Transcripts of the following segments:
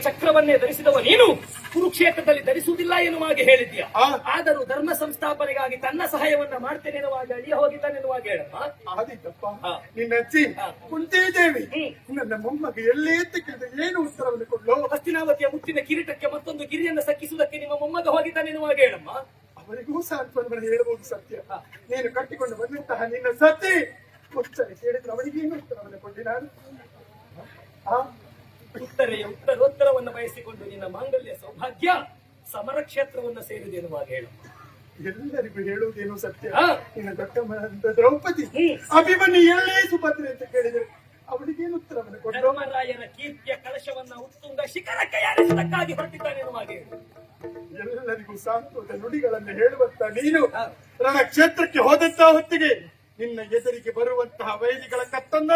ಚಕ್ರವನ್ನೇ ಧರಿಸಿದವ ನೀನು? ಕುರುಕ್ಷೇತ್ರದಲ್ಲಿ ಧರಿಸುವುದಿಲ್ಲ ಎನ್ನುವಾಗಿ ಹೇಳಿದ್ಯಾ ಆ. ಆದರೂ ಧರ್ಮ ಸಂಸ್ಥಾಪನೆಗಾಗಿ ತನ್ನ ಸಹಾಯವನ್ನ ಮಾಡ್ತೇನೆ ಎನ್ನುವಾಗ ಅಳಿಯ ಹೋಗಿದ್ದಾನೆನ್ನುವಾಗ ಹೇಳಪ್ಪ. ಹೇಳಮ್ಮ ಹಾ. ನಿನ್ನ ಅಜ್ಜಿ ಹಾ. ಕುಂತಿದೇವಿ ನನ್ನ ಮೊಮ್ಮಗ ಎಲ್ಲೇ ಏನು ಉತ್ತರವನ್ನು ಕೊಡ್ಲು? ಹಸ್ತಿನಾವತಿಯ ಮುತ್ತಿನ ಕಿರೀಟಕ್ಕೆ ಮತ್ತೊಂದು ಗಿರಿಯನ್ನು ಸಕ್ಕಿಸುವುದಕ್ಕೆ ನಿಮ್ಮ ಮೊಮ್ಮಗ ಹೋಗಿದ್ದಾನೆನ್ನುವಾಗ ಹೇಳಮ್ಮ ಅವರಿಗೂ ಸಾಂತ್ವನ ಹೇಳಬಹುದು ಸತ್ಯ. ನೀನು ಕಟ್ಟಿಕೊಂಡು ಬಂದಂತಹ ನಿನ್ನ ಸತಿ. ಉತ್ತರ ಕೇಳಿದ್ರೆ ಅವನಿಗೇನು ಉತ್ತರವನ್ನು ಕೊಡ್ಲಿ ನಾನು? ಉತ್ತರೆಯ ಉತ್ತರೋತ್ತರವನ್ನು ಬಯಸಿಕೊಂಡು ನಿನ್ನ ಮಾಂಗಲ್ಯ ಸೌಭಾಗ್ಯ ಸಮರ ಕ್ಷೇತ್ರವನ್ನು ಸೇರಿದೆ ಎನ್ನುವಾಗ ಹೇಳು. ಎಲ್ಲರಿಗೂ ಹೇಳುವುದೇನು ಸತ್ಯ. ನಿನ್ನ ದೊಡ್ಡಮ್ಮನಂತ ದ್ರೌಪದಿ. ಅಭಿಮನ್ಯು ಎಲ್ಲೇ ಸುಭದ್ರೆ ಅಂತ ಕೇಳಿದ್ರು ಅವಳಿಗೇನು ಉತ್ತರವನ್ನು ಕೊಟ್ಟು ಧರ್ಮರಾಯನ ಕೀರ್ತಿಯ ಕಳಶವನ್ನ ಉತ್ತುಂಗ ಶಿಖರಕ್ಕೆ ಕೈಯಾರಿಸಿದಕ್ಕಾಗಿ ಹೊರಟಿದ್ದಾನೆ ಎನ್ನುವಾಗ ಹೇಳು. ಎಲ್ಲರಿಗೂ ಸಾಂತ್ವದ ನುಡಿಗಳನ್ನು ಹೇಳುವಂತ ನೀನು ನನ್ನ ಕ್ಷೇತ್ರಕ್ಕೆ ಹೋದಂತಹ ಹೊತ್ತಿಗೆ ನಿನ್ನ ಎದುರಿಗೆ ಬರುವಂತಹ ವೈದಿಗಳ ಕತ್ತನ್ನ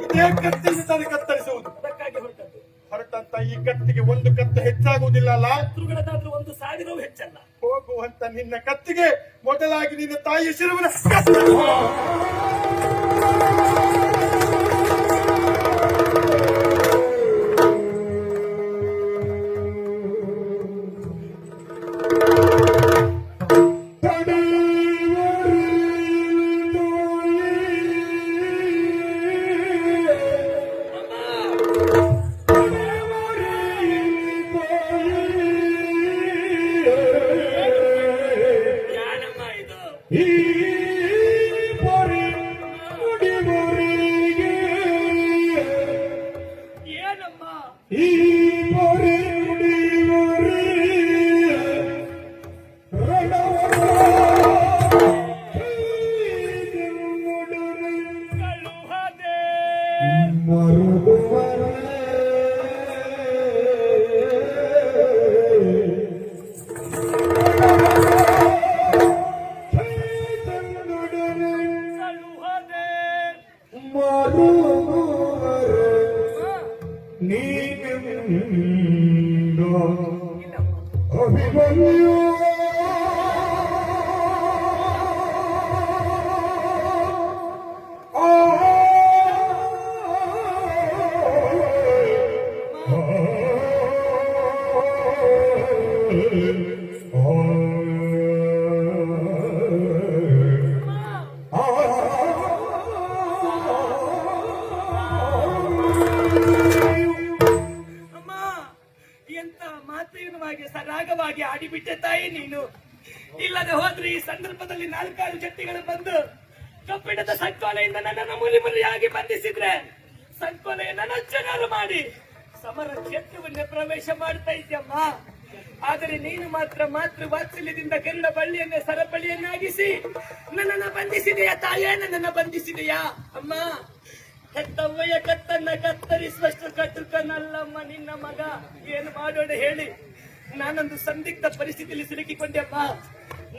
ಇದೇ ಕತ್ತಿಗೆ ತಾನೇ ಕತ್ತರಿಸುವುದು. ಅದಕ್ಕಾಗಿ ಹೊರಟದ್ದು. ಹೊರಟಂತ ಈ ಕತ್ತಿಗೆ ಒಂದು ಕತ್ತು ಹೆಚ್ಚಾಗುವುದಿಲ್ಲ ಅಲ್ಲ? ಶತ್ರುಗಳದಾದ್ರೂ ಒಂದು ಸಾವಿರವೂ ಹೆಚ್ಚಲ್ಲ. ಹೋಗುವಂತ ನಿನ್ನ ಕತ್ತಿಗೆ ಮೊದಲಾಗಿ ನಿನ್ನ ತಾಯಿ ಶಿರುವಿನ. ಆಡಿಬಿಟ್ಟೆ ತಾಯಿ ನೀನು. ಇಲ್ಲದೆ ಹೋದ್ರೆ ಈ ಸಂದರ್ಭದಲ್ಲಿ ನಾಲ್ಕಾರು ಜಟ್ಟಿಗಳು ಬಂದು ಕಬ್ಬಿಣದ ಸಂಕೋಲೆಯಿಂದ ನನ್ನನ್ನು ಮುಲಿ ಮುಲಿಯಾಗಿ ಬಂಧಿಸಿದ್ರೆ ಸಂಕೋಲೆಯನ್ನು ಜನರು ಮಾಡಿ ಸಮರ ಕ್ಷೇತ್ರವನ್ನೇ ಪ್ರವೇಶ ಮಾಡ್ತಾ ಇದ್ಯಮ್ಮ ಆದರೆ ನೀನು ಮಾತ್ರ ಮಾತೃ ವಾತ್ಸಲ್ಯದಿಂದ ಗರುಡ ಬಳ್ಳಿಯನ್ನೇ ಸರಪಳಿಯನ್ನಾಗಿಸಿ ನನ್ನನ್ನು ಬಂಧಿಸಿದೆಯಾ ತಾಯೇ? ನನ್ನನ್ನು ಬಂಧಿಸಿದೆಯಾ? ಅಮ್ಮ ಕತ್ತವ್ವಯ್ಯ ಕತ್ತನ್ನ ಕತ್ತರಿಸುವಷ್ಟು ಕಟ್ಟುಕನಲ್ಲಮ್ಮ ನಿನ್ನ ಮಗ. ಏನು ಮಾಡೋಣ ಹೇಳಿ. ನಾನೊಂದು ಸಂದಿಗ್ಧ ಪರಿಸ್ಥಿತಿಯಲ್ಲಿ ಅಪ್ಪ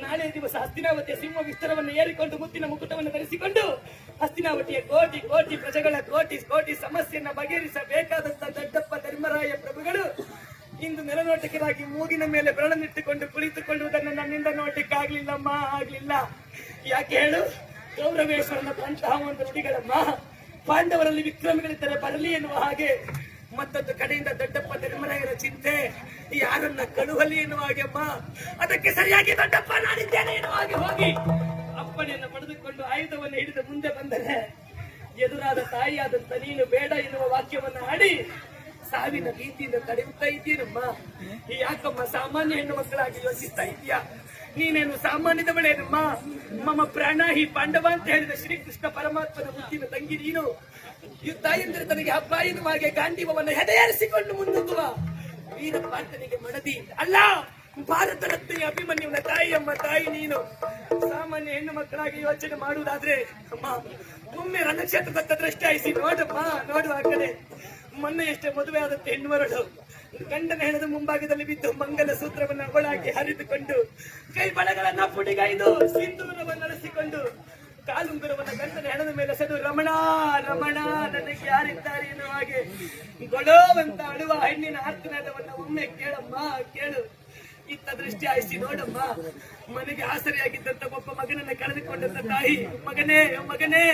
ನಾಳೆ ದಿವಸ ಹಸ್ತಿನಾವತಿಯ ಸಿಂಹ ವಿಸ್ತಾರವನ್ನು ಏರಿಕೊಂಡು ಮುತ್ತಿನ ಮುಕುಟವನ್ನು ಧರಿಸಿಕೊಂಡು ಹಸ್ತಿನಾವತಿಯ ಕೋಟಿ ಕೋಟಿ ಪ್ರಜೆಗಳ ಕೋಟಿ ಕೋಟಿ ಸಮಸ್ಯೆಯನ್ನು ಬಗೆಹರಿಸಬೇಕಾದಂತಹ ದೊಡ್ಡಪ್ಪ ಧರ್ಮರಾಯ ಪ್ರಭುಗಳು ಇಂದು ನೆಲನೋಟಕರಾಗಿ ಮೂಗಿನ ಮೇಲೆ ಬೆರಳನ್ನಿಟ್ಟುಕೊಂಡು ಕುಳಿತುಕೊಳ್ಳುವುದನ್ನು ನನ್ನಿಂದ ನೋಡಲಿಕ್ಕಾಗ್ಲಿಲ್ಲಮ್ಮ ಆಗ್ಲಿಲ್ಲ. ಯಾಕೆ ಹೇಳು? ಗೌರವೇಶ್ವರನ ಅಂತಹ ಒಂದು ನುಡಿಗಳಮ್ಮ ಪಾಂಡವರಲ್ಲಿ ವಿಕ್ರಮಿಗಳಿದ್ದರೆ ಬರಲಿ ಎನ್ನುವ ಹಾಗೆ ಮತ್ತೊಂದು ಕಡೆಯಿಂದ ದೊಡ್ಡಪ್ಪ ಧರ್ಮರಾಯರ ಚಿಂತೆ. ಯಾರನ್ನ ಕಳುಹಲಿ ಎನ್ನುವ ಹಾಗೆ ಅಮ್ಮ? ಅದಕ್ಕೆ ಸರಿಯಾಗಿ ದೊಡ್ಡಪ್ಪ, ನಾನಿದ್ದೇನೆ ಎನ್ನುವ ಹಾಗೆ ಹೋಗಿ ಅಪ್ಪನೆಯನ್ನು ಪಡೆದುಕೊಂಡು ಆಯುಧವನ್ನು ಹಿಡಿದು ಮುಂದೆ ಬಂದರೆ ಎದುರಾದ ತಾಯಿಯಾದಂತ ನೀನು ಬೇಡ ಎನ್ನುವ ವಾಕ್ಯವನ್ನು ಆಡಿ ಸಾವಿನ ರೀತಿಯಿಂದ ತಡೆಯುತ್ತಾ ಇದ್ದೀನಮ್ಮ. ಯಾಕಮ್ಮ, ಸಾಮಾನ್ಯ ಹೆಣ್ಣು ಮಕ್ಕಳಾಗಿ ಯೋಚಿಸ್ತಾ ಇದೀಯಾ ನೀನೇನು ಸಾಮಾನ್ಯದವಳೇನಮ್ಮ? ಮಮ ಪ್ರಾಣ ಹಿ ಪಾಂಡವ ಅಂತ ಹೇಳಿದ ಶ್ರೀಕೃಷ್ಣ ಪರಮಾತ್ಮನ ಮುತ್ತಿನ ತಂಗಿ ನೀನು. ಯುದ್ಧ ಎಂದರೆ ತನಗೆ ಹಾಗೆ ಗಾಂಧೀವವನ್ನು ಹೆದೆಯರಿಸಿಕೊಂಡು ಮುನ್ನುಗ್ಗುವ ವೀರ ಪಾಂಡನಿಗೆ ಮಡದಿ. ಅಲ್ಲ, ಭಾರತ ರತ್ನೆಯ ತಾಯಿ ಅಮ್ಮ ತಾಯಿ ನೀನು. ಸಾಮಾನ್ಯ ಹೆಣ್ಣು ಮಕ್ಕಳಾಗಿ ಯೋಚನೆ ಮಾಡುವುದಾದ್ರೆ, ಅಮ್ಮ, ಒಮ್ಮೆ ದೃಷ್ಟಿ ಆಯಿಸಿ ನೋಡಮ್ಮ, ನೋಡುವ ಆ ಮೊನ್ನೆ ಮೊನ್ನೆಯಷ್ಟೇ ಮದುವೆ ಆದಂತೆ ಹೆಣ್ಣುವರಳು ಗಂಡನ ಹೆಣದ ಮುಂಭಾಗದಲ್ಲಿ ಬಿದ್ದು ಮಂಗಲ ಸೂತ್ರವನ್ನ ಒಳಾಗಿ ಹರಿದುಕೊಂಡು ಕೈ ಬಳಗಳನ್ನ ಪುಡಿಗೈದು ಸಿಂಧೂರವನ್ನು ನಡೆಸಿಕೊಂಡು ಕಾಲುಂಗುರವನ್ನ ಗಂಡನ ಹೆಣದ ಮೇಲೆ ಸದು, ರಮಣ ರಮಣ, ನನಗೆ ಯಾರಿದ್ದಾರೆ? ಎನ್ನುವ ಹಾಗೆ ಗೊಳೋವಂತ ಅಳುವ ಹೆಣ್ಣಿನ ಆರ್ತನಾದವನ್ನ ಒಮ್ಮೆ ಕೇಳಮ್ಮ, ಕೇಳು. ಇತ್ತ ದೃಷ್ಟಿ ಆಯಿಸಿ ನೋಡಮ್ಮ. ಮನೆಗೆ ಆಸರೆಯಾಗಿದ್ದಂತ ಒಬ್ಬ ಮಗನನ್ನ ಕಳೆದುಕೊಂಡಂತ ತಾಯಿ, ಮಗನೇ ಮಗನೇ,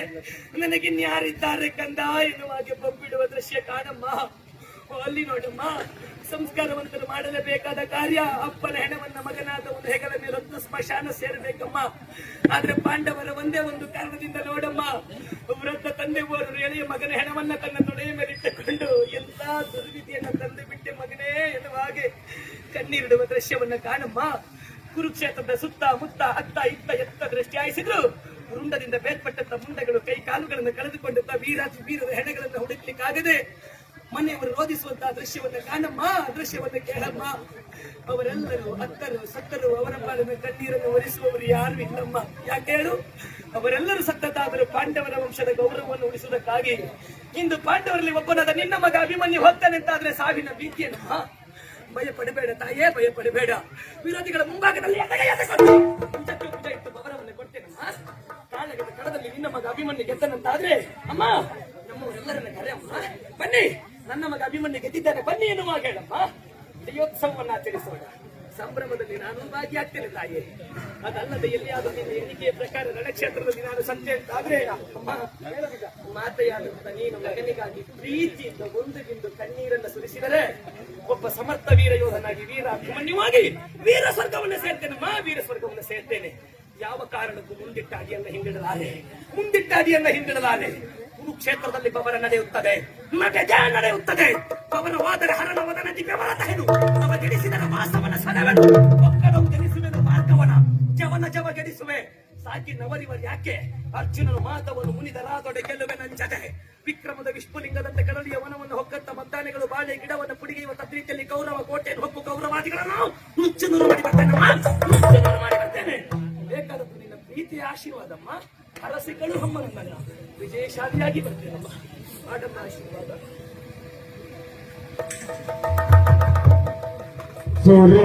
ನನಗಿನ್ಯಾರಿದ್ದಾರೆ ಕಂದ? ಎನ್ನುವ ಹಾಗೆ ಬೊಬ್ಬಿಡುವ ದೃಶ್ಯ ಕಾಣಮ್ಮ. ಅಲ್ಲಿ ನೋಡಮ್ಮ, ಸಂಸ್ಕಾರವಂತರು ಮಾಡಲೇಬೇಕಾದ ಕಾರ್ಯ, ಅಪ್ಪನ ಹೆಣವನ್ನ ಮಗನಾದ ಒಂದು ಹೆಗಲ ಮೇಲೊತ್ತು ಸ್ಮಶಾನ ಸೇರಬೇಕಮ್ಮ. ಆದ್ರೆ ಪಾಂಡವರ ಒಂದೇ ಒಂದು ಕಾರಣದಿಂದ ನೋಡಮ್ಮ, ವೃದ್ಧ ತಂದೆ ಓರರು ಎಳೆಯ ಮಗನ ಹೆಣವನ್ನ ತನ್ನ ತೊಡೆಯ ಮೇಲಿಟ್ಟುಕೊಂಡು ಎಲ್ಲಾ ದುರ್ವಿಧಿಯನ್ನ ತಂದು ಬಿಟ್ಟೆ ಮಗನೇ ಎನ್ನುವ ಹಾಗೆ ಕಣ್ಣೀರಿಡುವ ದೃಶ್ಯವನ್ನ ಕಾಣಮ್ಮ. ಕುರುಕ್ಷೇತ್ರದ ಸುತ್ತ ಮುತ್ತ ಅತ್ತ ಇತ್ತ ಎತ್ತ ದೃಷ್ಟಿ ಆಯಿಸಿದ್ರು ರುಂಡದಿಂದ ಬೇರ್ಪಟ್ಟಂತ ಮುಂಡಗಳು ಕೈ ಕಾಲುಗಳನ್ನು ಕಳೆದುಕೊಂಡಂತ ವೀರಾಜು ವೀರದ ಹೆಣಗಳನ್ನು ಹುಡುಕ್ಲಿಕ್ಕಾಗದೆ ಮನೆಯವರು ರೋಧಿಸುವಂತಹ ದೃಶ್ಯವನ್ನು ಕಾಣಮ್ಮ ದೃಶ್ಯವನ್ನು ಕೇಳಮ್ಮ. ಅವರೆಲ್ಲರೂ ಅತ್ತರು ಸತ್ತರು, ಅವರ ಪಾಲಿನ ಕಣ್ಣೀರನ್ನು ಒರೆಸುವವರು ಯಾರು ಇಲ್ಲಮ್ಮ. ಯಾಕೆ ಹೇಳು? ಅವರೆಲ್ಲರೂ ಸತ್ತದಾದರೂ ಪಾಂಡವರ ವಂಶದ ಗೌರವವನ್ನು ಉಳಿಸುವುದಕ್ಕಾಗಿ ಇಂದು ಪಾಂಡವರಲ್ಲಿ ಒಬ್ಬನಾದ ನಿನ್ನ ಮಗ ಅಭಿಮನ್ಯು ಹೋಗ್ತಾನೆ ಅಂತಾದ್ರೆ ಸಾವಿನ ಭೀತಿಯನ್ನು. ಭಯ ಪಡಬೇಡ ತಾಯೇ, ಭಯ ಪಡಬೇಡ. ವಿರೋಧಿಗಳ ಮುಂಭಾಗದಲ್ಲಿ ಗೌರವವನ್ನು ಕೊಡ್ತೇನಮ್ಮ. ಕಾಳಗದ ಕಡದಲ್ಲಿ ನಿನ್ನ ಮಗ ಅಭಿಮನ್ಯು ಗೆದ್ದನಂತಾದ್ರೆ, ಅಮ್ಮ, ನಮ್ಮವರೆಲ್ಲರನ್ನ ಕರೆ ಅಮ್ಮ ಬನ್ನಿ. ನನ್ನ ಮಗ ಅಭಿಮನ್ಯು ಗೆದ್ದಿದ್ದಾನೆ. ಬನ್ನಿ ಎನ್ನುವ ಹೇಳಮ್ಮ ಜಯೋತ್ಸವವನ್ನು ಆಚರಿಸೋಣ. ಸಂಭ್ರಮದಲ್ಲಿ ನಾನು ಭಾಗಿಯಾಗ್ತೇನೆ ತಾಯಿ. ಅದಲ್ಲದೆ ಎಲ್ಲಿಯಾದರೂ ನಿನ್ನ ಎಣಿಕೆಯ ಪ್ರಕಾರ ರಣಕ್ಷೇತ್ರದಲ್ಲಿ ನಾನು ಸಂತೆ ಆದ್ರೆ ಮಾತೆಯಾದಂತ ನೀನು ಮಗನಿಗಾಗಿ ಪ್ರೀತಿಯಿಂದ ಒಂದು ಬಿಂದು ಕಣ್ಣೀರನ್ನು ಸುರಿಸಿದರೆ ಒಬ್ಬ ಸಮರ್ಥ ವೀರ ಯೋಧನಾಗಿ ವೀರ ಅಭಿಮನ್ಯುವಾಗಿ ವೀರ ಸ್ವರ್ಗವನ್ನು ಸೇರ್ತೇನಮ್ಮ ವೀರ ಸ್ವರ್ಗವನ್ನು ಸೇರ್ತೇನೆ. ಯಾವ ಕಾರಣಕ್ಕೂ ಮುಂದಿಟ್ಟ ಅಡಿಯನ್ನ ಹಿಂದಿಡಲಾರೆ. ಹಿಂದಿಡಲಾರೆ. ಕುರುಕ್ಷೇತ್ರದಲ್ಲಿ ಪವನ ನಡೆಯುತ್ತದೆ. ನಟಜ ನಡೆಯುತ್ತದೆ. ಪವನ ಹೋದರೆ ಹರಣ ವದನ ಅವ ಗೆಡಿಸಿದರ ವಾಸವನ ಸದವನು ಒಕ್ಕಡವು ಗೆಡಿಸುವೆನು ಮಾರ್ಗವನ. ಜವನ ಜವ ಗೆಡಿಸುವೆ. ಸಾಕಿ ನವರಿವರು ಯಾಕೆ? ಅರ್ಜುನನು ಮಾತವನು ಮುನಿದರಾದೊಡೆ ಗೆಲ್ಲುವೆ ನಂಜದೆ ವಿಕ್ರಮದ ವಿಷ್ಣುಲಿಂಗದಂತೆ ಕಡಲಿಯ ವನವನ್ನು ಹೊಕ್ಕಂತ ಮದ್ದಾನೆಗಳು ಬಾಳೆ ಗಿಡವನ್ನು ಪುಡಿಗೆಯುವ ತದ್ರೀತಿಯಲ್ಲಿ ಗೌರವ ಕೋಟೆಯನ್ನು ಹೊಕ್ಕು ಗೌರವಾದಿಗಳನ್ನು ನುಚ್ಚು ಮಾಡಿ ಬರ್ತೇನೆ ಮಾಡಿ ಬರ್ತೇನೆ ನಿನ್ನ ಪ್ರೀತಿಯ ಆಶೀರ್ವಾದಮ್ಮ. ಅರಸಿಗಳು ಹಮ್ಮನನ್ನ ವಿಜಯಶಾಲಿಯಾಗಿ ಬರ್ತೇನಮ್ಮ ಮಾಡಮ್ಮ ಆಶೀರ್ವಾದ ಸರಗಿ